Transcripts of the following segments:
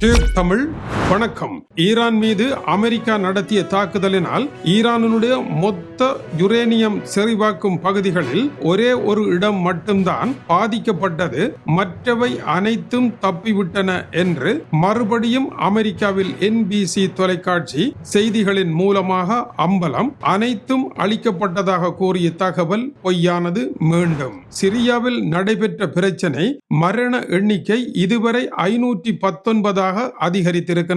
Tube Tamil வணக்கம். Iran மீது America நடத்திய தாக்குதலினால் ஈரானுடைய மொத்த யுரேனியம் செறிவாக்கும் பகுதிகளில் ஒரே ஒரு இடம் மட்டும்தான் பாதிக்கப்பட்டது. மற்றவை அனைத்தும் தப்பிவிட்டன என்று மறுபடியும் அமெரிக்காவில் என்பிசி தொலைக்காட்சி செய்திகளின் மூலமாக அம்பலம் அனைத்தும் அளிக்கப்பட்டதாக கூறிய தகவல் பொய்யானது மீண்டும். சிரியாவில் நடைபெற்ற பிரச்சனை மரண எண்ணிக்கை இதுவரை ஐநூற்றி பத்தொன்பதாக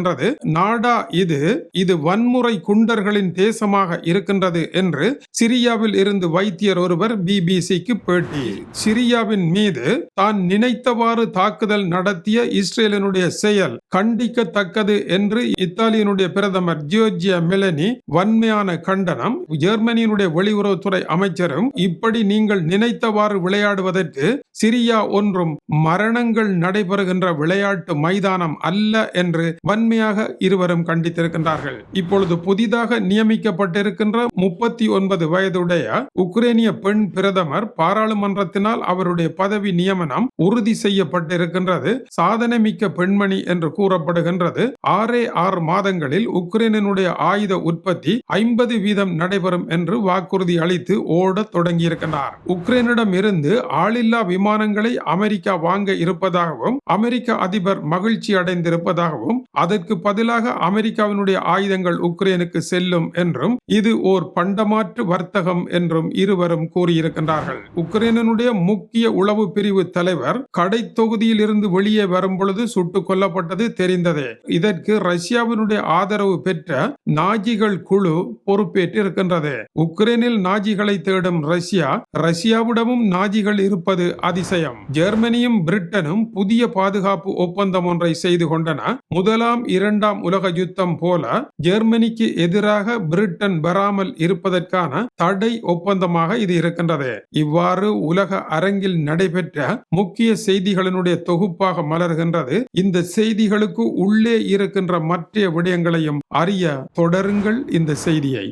இருக்கின்றது. நாடா இது இது வன்முறை குண்டர்களின் தேசமாக இருக்கின்றது என்று சிரியாவில் இருந்து வைத்தியர் ஒருவர் பிபிசிக்கு பேட்டி. சிரியாவின் மீது தான் நினைத்தவாறு தாக்குதல் நடத்திய இஸ்ரேலினுடைய செயல் கண்டிக்கத்தக்கது என்று இத்தாலியினுடைய பிரதமர் ஜியோர்ஜியா மெலனி வன்மையான கண்டனம் ஜெர்மனியினுடைய வெளியுறவுத்துறை அமைச்சரும் இப்படி நீங்கள் நினைத்தவாறு விளையாடுவதற்கு சிரியா ஒன்றும் மரணங்கள் நடைபெறுகின்ற விளையாட்டு மைதானம் அல்ல என்று வன்மை கடுமையாக இருவரும் கண்டித்திருக்கின்றார்கள். இப்பொழுது புதிதாக நியமிக்கப்பட்டிருக்கின்ற முப்பத்தி ஒன்பது வயதுடைய உக்ரைனிய பெண் பிரதமர் பாராளுமன்றத்தினால் அவருடைய பதவி நியமனம் உறுதி செய்யப்பட்டிருக்கின்றது. சாதனைமிக்க பெண்மணி என்று கூறப்படுகின்றது. ஆறே ஆறு மாதங்களில் உக்ரைனினுடைய ஆயுத உற்பத்தி ஐம்பது வீதம் நடைபெறும் என்று வாக்குறுதி அளித்து ஓட தொடங்கியிருக்கிறார் உக்ரைனிடம் இருந்து ஆளில்லா விமானங்களை அமெரிக்கா வாங்க இருப்பதாகவும் அமெரிக்க அதிபர் மகிழ்ச்சி அடைந்திருப்பதாகவும் அதற்கு அதற்கு பதிலாக அமெரிக்காவினுடைய ஆயுதங்கள் உக்ரைனுக்கு செல்லும் என்றும் இது ஓர் பண்டமாற்று வர்த்தகம் என்றும் இருவரும் கூறியிருக்கின்றார்கள். உக்ரைனுடைய முக்கிய உளவு பிரிவு தலைவர் கடை தொகுதியில் இருந்து வெளியே வரும் பொழுது சுட்டுக் கொல்லப்பட்டது தெரிந்ததே. இதற்கு ரஷ்யாவினுடைய ஆதரவு பெற்ற நாஜிகள் குழு பொறுப்பேற்று இருக்கின்றது உக்ரைனில் நாஜிகளை தேடும் ரஷ்யா ரஷ்யாவிடமும் நாஜிகள் இருப்பது அதிசயம். ஜெர்மனியும் பிரிட்டனும் புதிய பாதுகாப்பு ஒப்பந்தம் ஒன்றை செய்து கொண்டன. முதலாம் இரண்டாம் உலக யுத்தம் போல ஜெர்மனிக்கு எதிராக பிரிட்டன் பெறாமல் இருப்பதற்கான தடை ஒப்பந்தமாக இது இருக்கின்றது. இவ்வாறு உலக அரங்கில் நடைபெற்ற முக்கிய செய்திகளினுடைய தொகுப்பாக மலர்கின்றது. இந்த செய்திகளுக்கு உள்ளே இருக்கின்ற மற்ற விடயங்களையும் அறிய தொடருங்கள் இந்த செய்தியை.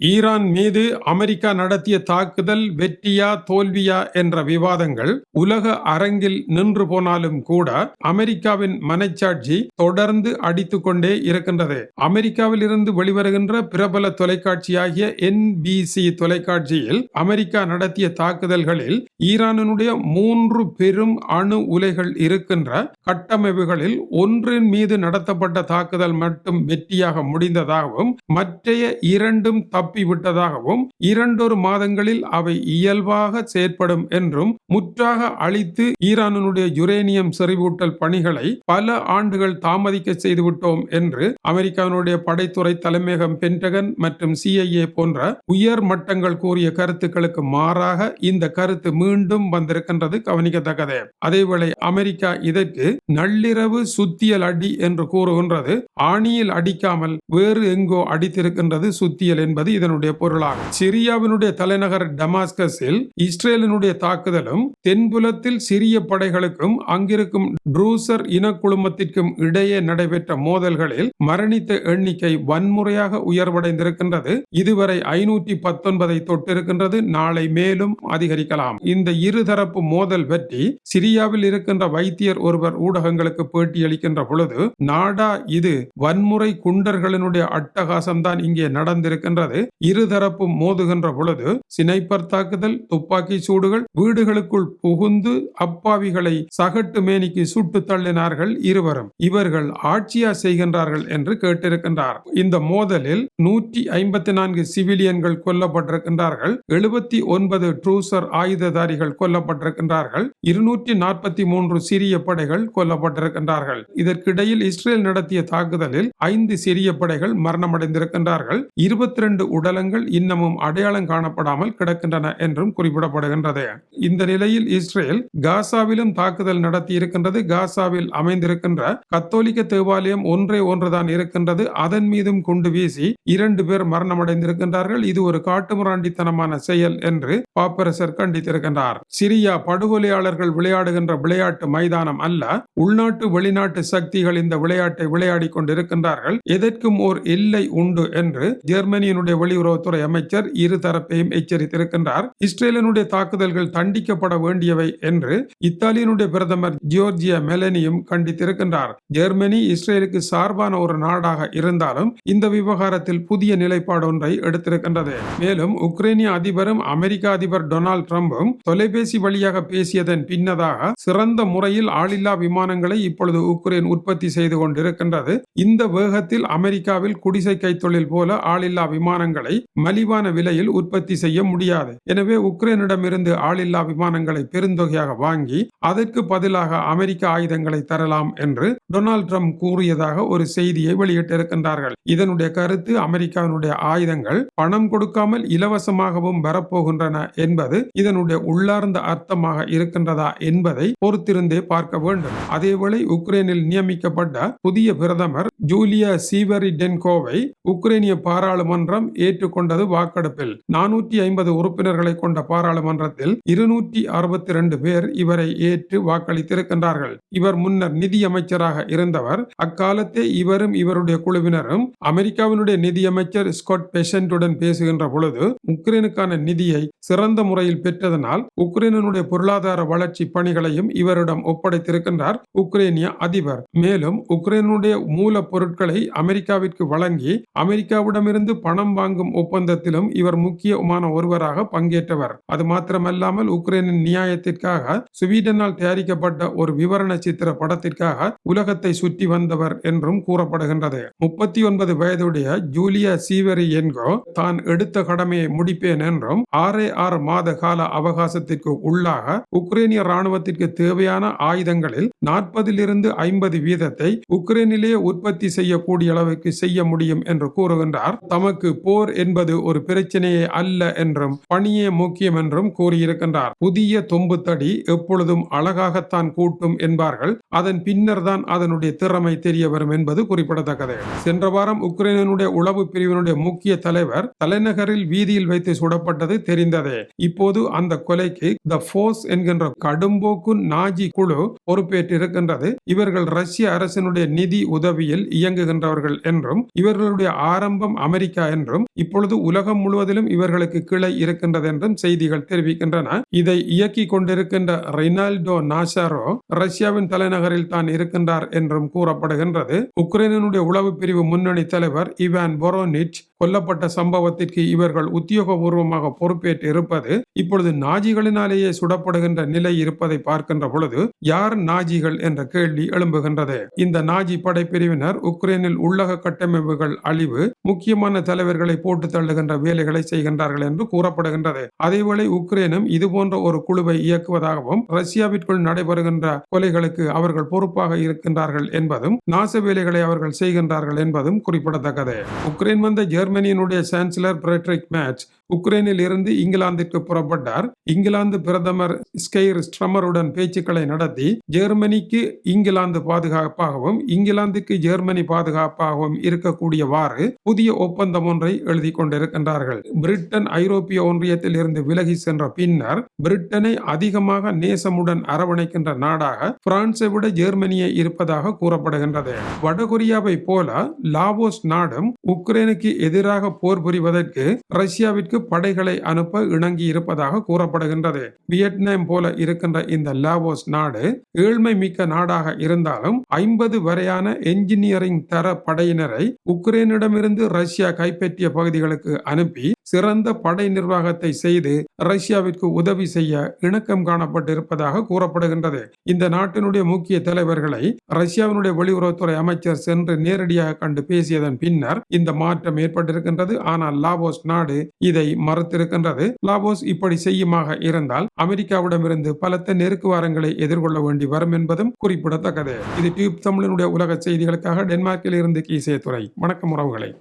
ஈரான் மீது அமெரிக்கா நடத்திய தாக்குதல் வெற்றியா தோல்வியா என்ற விவாதங்கள் உலக அரங்கில் நின்று போனாலும் கூட அமெரிக்காவின் மனச்சாட்சி தொடர்ந்து அடித்துக் கொண்டே இருக்கின்றது. அமெரிக்காவில் இருந்து வெளிவருகின்ற பிரபல தொலைக்காட்சியாகிய என்பிசி தொலைக்காட்சியில் அமெரிக்கா நடத்திய தாக்குதல்களில் ஈரானுடைய மூன்று பெரும் அணு உலைகள் இருக்கின்ற கட்டமைப்புகளில் ஒன்றின் மீது நடத்தப்பட்ட தாக்குதல் மட்டும் வெற்றியாக முடிந்ததாகவும் மற்றைய இரண்டும் தப்பிவிட்டதாகவும் இரண்டொரு மாதங்களில் அவை இயல்பாக செயற்படும் என்றும் முற்றாக அழித்து ஈரானுடைய யுரேனியம் செறிவூட்டல் பணிகளை பல ஆண்டுகள் தாமதிக்க செய்துவிட்டோம் என்று அமெரிக்காவினுடைய படைத்துறை தலைமையகம் பென்டகன் மற்றும் சிஐஏ போன்ற உயர் மட்டங்கள் கூறிய கருத்துக்களுக்கு மாறாக இந்த கருத்து மீண்டும் வந்திருக்கின்றது கவனிக்கத்தக்கது. அதேவேளை அமெரிக்கா இதற்கு நள்ளிரவு சுத்தியல் அடி என்று கூறுகின்றது. ஆணியில் அடிக்காமல் வேறு எங்கோ அடித்திருக்கின்றது சுத்தியல் என்பது இதனுடைய பொருளாகும் சிரியாவினுடைய தலைநகர் டமாஸ்கஸில் இஸ்ரேலினுடைய தாக்குதலும் தென்புலத்தில் சிரிய படைகளுக்கும் அங்கிருக்கும் ட்ரூசர் இனக்குழுமத்திற்கும் இடையே நடைபெற்ற மோதல்களில் மரணித்த எண்ணிக்கை வன்முறையாக உயர்வடைந்திருக்கின்றது. இதுவரை ஐநூற்றி பத்தொன்பதை தொட்டிருக்கின்றது. நாளை மேலும் அதிகரிக்கலாம். இந்த இருதரப்பு மோதல் பற்றி சிரியாவில் இருக்கின்ற வைத்தியர் ஒருவர் ஊடகங்களுக்கு பேட்டியளிக்கின்ற பொழுது நாடா இது வன்முறை குண்டர்களினுடைய அட்டகாசம்தான் இங்கே நடந்திருக்கின்றது. இருதரப்பு மோதுகின்ற பொழுது சினைப்பர் தாக்குதல் துப்பாக்கி சூடுகள் வீடுகளுக்குள் புகுந்து அப்பாவிகளை சகட்டு மேனிக்கு சுட்டு தள்ளினார்கள் இருவரும். இவர்கள் ஆட்சியா செய்கின்றார்கள் என்று கேட்டிருக்கின்றார். இந்த மோதலில் நூற்றி ஐம்பத்தி நான்கு சிவிலியன்கள் கொல்லப்பட்டிருக்கின்றார்கள். எழுபத்தி ஒன்பது ட்ரூசர் ஆயுததாரிகள் கொல்லப்பட்டிருக்கின்றார்கள். இருநூற்றி நாற்பத்தி மூன்று சிறிய படைகள் கொல்லப்பட்டிருக்கின்றார்கள். இதற்கிடையில் இஸ்ரேல் நடத்திய தாக்குதலில் ஐந்து சிறிய படைகள் மரணமடைந்திருக்கின்றார்கள். இருபத்தி ரெண்டு உடலங்கள் இன்னமும் அடையாளம் காணப்படாமல் கிடக்கின்றன என்றும் குறிப்பிடப்படுகின்றது. இந்த நிலையில் இஸ்ரேல் காசாவிலும் தாக்குதல் நடத்தி இருக்கின்றது காசாவில் அமைந்திருக்கின்ற கத்தோலிக்க தேவாலயம் ஒன்றே ஒன்றுதான் இருக்கின்றது. அதன் மீதும் குண்டு வீசி இரண்டு பேர் மரணமடைந்திருக்கின்றார்கள். இது ஒரு காட்டுமிராண்டித்தனமான செயல் என்று பாப்பரசர் கண்டித்திருக்கின்றார். சிரியா படுகொலையாளர்கள் விளையாடுகின்ற விளையாட்டு மைதானம் அல்ல. உள்நாட்டு வெளிநாட்டு சக்திகள் இந்த விளையாட்டை விளையாடி கொண்டிருக்கின்றார்கள். எதற்கும் ஓர் எல்லை உண்டு என்று ஜெர்மனியினுடைய வெளியுறவுத்துறை அமைச்சர் இரு தரப்பையும் எச்சரித்திருக்கின்றார். இஸ்ரேலினுடைய தாக்குதல்கள் தண்டிக்கப்பட வேண்டியவை என்று இத்தாலியினுடைய பிரதமர் ஜியோர்ஜியா மெலனியும் கண்டித்திருக்கின்றார். ஜெர்மனி இஸ்ரேலுக்கு சார்பான ஒரு நாடாக இருந்தாலும் இந்த விவகாரத்தில் புதிய நிலைப்பாடு ஒன்றை எடுத்திருக்கின்றது. மேலும் உக்ரைனிய அதிபரும் அமெரிக்க அதிபர் டொனால்டு டிரம்பும் தொலைபேசி வழியாக பேசியதன் பின்னதாக சிறந்த முறையில் ஆளில்லா விமானங்களை இப்பொழுது உக்ரைன் உற்பத்தி செய்து கொண்டிருக்கின்றது. இந்த வேகத்தில் அமெரிக்காவில் குடிசை கைத்தொழில் போல ஆளில்லா விமானங்கள் விமானங்களை மலிவான விலையில் உற்பத்தி செய்ய முடியாது. எனவே உக்ரைனிடமிருந்து ஆளில்லா விமானங்களை பெருந்தொகையாக வாங்கி அதற்கு பதிலாக அமெரிக்க ஆயுதங்களை தரலாம் என்று டொனால்ட் ட்ரம்ப் கூறியதாக ஒரு செய்தியை வெளியிட்டிருக்கின்றார்கள். இதனுடைய கருத்து அமெரிக்காவினுடைய ஆயுதங்கள் பணம் கொடுக்காமல் இலவசமாகவும் வரப்போகின்றன என்பது இதனுடைய உள்ளார்ந்த அர்த்தமாக இருக்கின்றதா என்பதை பொறுத்திருந்தே பார்க்க வேண்டும். அதேவேளை உக்ரைனில் நியமிக்கப்பட்ட புதிய பிரதமர் ஜூலியா சீவரி டென்கோவை உக்ரைனிய பாராளுமன்றம் ஏற்றுக்கொண்டது வாக்கெடுப்பில். நானூற்றி ஐம்பது உறுப்பினர்களை கொண்ட பாராளுமன்றத்தில் இருநூற்றி அறுபத்தி ரெண்டு பேர் இவரை ஏற்று வாக்களித்திருக்கின்றார்கள். இவர் முன்னர் நிதியமைச்சராக இருந்தவர். அக்காலத்தே இவரும் இவருடைய குழுவினரும் அமெரிக்காவினுடைய நிதியமைச்சர் ஸ்காட் பெஷன்டுடன் பேசுகின்ற பொழுது உக்ரைனுக்கான நிதியை சிறந்த முறையில் பெற்றதனால் உக்ரைனுடைய பொருளாதார வளர்ச்சி பணிகளையும் இவரிடம் ஒப்படைத்திருக்கின்றார் உக்ரைனிய அதிபர். மேலும் உக்ரைனுடைய மூலப்பொருட்களை அமெரிக்காவிற்கு வழங்கி அமெரிக்காவிடமிருந்து பணம் வாங்கும் ஒப்பந்தத்திலும் இவர் முக்கியமான ஒருவராக பங்கேற்றவர். அது மாத்திரமல்லாமல் உக்ரைனின் நியாயத்திற்காக சுவீடனால் தயாரிக்கப்பட்ட ஒரு விவரண சித்திர படத்திற்காக உலகத்தை சுற்றி வந்தவர் என்றும் கூறப்படுகின்றது. முப்பத்தி ஒன்பது வயதுடைய ஜூலியா சீவரி என்கோ தான் எடுத்த கடமையை முடிப்பேன் என்றும் ஆறே ஆறு மாத கால அவகாசத்திற்கு உள்ளாக உக்ரைனிய ராணுவத்திற்கு தேவையான ஆயுதங்களில் நாற்பதிலிருந்து ஐம்பது வீதத்தை உக்ரைனிலேயே உற்பத்தி செய்யக்கூடிய அளவுக்கு செய்ய முடியும் என்று கூறுகின்றார். தமக்கு போர் போர் என்பது ஒரு பிரச்சனையே அல்ல என்றும் பணியே முக்கியம் என்றும் கூறியிருக்கின்றார். புதிய தொம்பு தடி எப்பொழுதும் அழகாகத்தான் கூட்டும் என்பார்கள். அதன் பின்னர் தான் அதனுடைய திறமை தெரிய வரும் என்பது குறிப்பிடத்தக்கது. சென்ற வாரம் உக்ரைனுடைய உளவு பிரிவினுடைய முக்கிய தலைவர் தலைநகரில் வீதியில் வைத்து சுடப்பட்டது தெரிந்ததே. இப்போது அந்த கொலைக்கு த போர்ஸ் என்கின்ற கடும்போக்கு நாஜி குழு பொறுப்பேற்றிருக்கின்றது. இவர்கள் ரஷ்ய அரசினுடைய நிதி உதவியில் இயங்குகின்றவர்கள் என்றும் இவர்களுடைய ஆரம்பம் அமெரிக்கா என்றும் இப்பொழுது உலகம் முழுவதிலும் இவர்களுக்கு கிளை இருக்கின்றது என்றும் செய்திகள் தெரிவிக்கின்றன. இதை இயக்கி கொண்டிருக்கின்ற ரெனால்டோ நாசாரோ ரஷ்யாவின் தலைநகரில் தான் இருக்கின்றார் என்றும் கூறப்படுகின்றது. உக்ரைனுடைய உளவு பிரிவு முன்னணி தலைவர் இவான் பொரோனிச் கொல்லப்பட்ட சம்பவத்திற்கு இவர்கள் உத்தியோகபூர்வமாக பொறுப்பேற்று இருப்பது இப்பொழுது நாஜிகளினாலேயே சுடப்படுகின்ற நிலை இருப்பதை பார்க்கின்ற பொழுது யார் நாஜிகள் என்ற கேள்வி எழும்புகின்றது. இந்த நாஜி படைப்பிரிவினர் உக்ரைனில் உள்ளக கட்டமைப்புகள் அழிவு முக்கியமான தலைவர்களை போட்டு தள்ளுகின்ற வேலைகளை செய்கின்றார்கள் என்று கூறப்படுகின்றது. அதேவேளை உக்ரைனும் இது போன்ற ஒரு குழுவை இயக்குவதாகவும் ரஷ்யாவிற்குள் நடைபெறுகின்ற கொலைகளுக்கு அவர்கள் பொறுப்பாக இருக்கின்றார்கள் என்பதும் நாச வேலைகளை அவர்கள் செய்கின்றார்கள் என்பதும் குறிப்பிடத்தக்கது. உக்ரைன் வந்த ஜெர்மனியினுடைய சான்சலர் பிரெட்ரிக் மேட்ச் உக்ரைனில் இருந்து இங்கிலாந்திற்கு புறப்பட்டார். இங்கிலாந்து பிரதமர் ஸ்கெய்ர் ஸ்ட்ரமருடன் பேச்சுக்களை நடத்தி ஜெர்மனிக்கு இங்கிலாந்து பாதுகாப்பாகவும் இங்கிலாந்துக்கு ஜெர்மனி பாதுகாப்பாகவும் இருக்கக்கூடியவாறு புதிய ஒப்பந்தம் ஒன்றை எழுதி கொண்டிருக்கின்றார்கள். பிரிட்டன் ஐரோப்பிய ஒன்றியத்தில் இருந்து விலகி சென்ற பின்னர் பிரிட்டனை அதிகமாக நேசமுடன் அரவணைக்கின்ற நாடாக பிரான்சை விட ஜெர்மனியை இருப்பதாக கூறப்படுகின்றது. வடகொரியாவை போல லாவோஸ் நாடும் உக்ரைனுக்கு எதிராக போர் புரிவதற்கு ரஷ்யாவிற்கு படைகளை அனுப்ப இணங்கி இருப்பதாக கூறப்படுகின்றது. வியட்நாம் போல இருக்கின்ற இந்த லாவோஸ் நாடு ஏழ்மை மிக்க நாடாக இருந்தாலும் ஐம்பது வரையான என்ஜினியரிங் தர படையினரை உக்ரைனிடமிருந்து ரஷ்யா கைப்பற்றிய பகுதிகளுக்கு அனுப்பி சிறந்த படை நிர்வாகத்தை செய்து ரஷ்யாவிற்கு உதவி செய்ய இணக்கம் காணப்பட்டிருப்பதாக கூறப்படுகின்றது. இந்த நாட்டினுடைய முக்கிய தலைவர்களை ரஷ்யாவினுடைய வெளியுறவுத்துறை அமைச்சர் சென்று நேரடியாக கண்டு பேசியதன் பின்னர் இந்த மாற்றம் ஏற்பட்டிருக்கின்றது. ஆனால் லாவோஸ் நாடு இதை மறுத்திருக்கின்றது. லாவோஸ் இப்படி செய்யுமாக இருந்தால் அமெரிக்காவிடமிருந்து பலத்த நெருக்குவாரங்களை எதிர்கொள்ள வேண்டி வரும் என்பதும் குறிப்பிடத்தக்கது. இது டியூப் தமிழனுடைய உலக செய்திகளுக்காக டென்மார்க்கில் இருந்து கீசே துறை வணக்கம் உறவுகளை.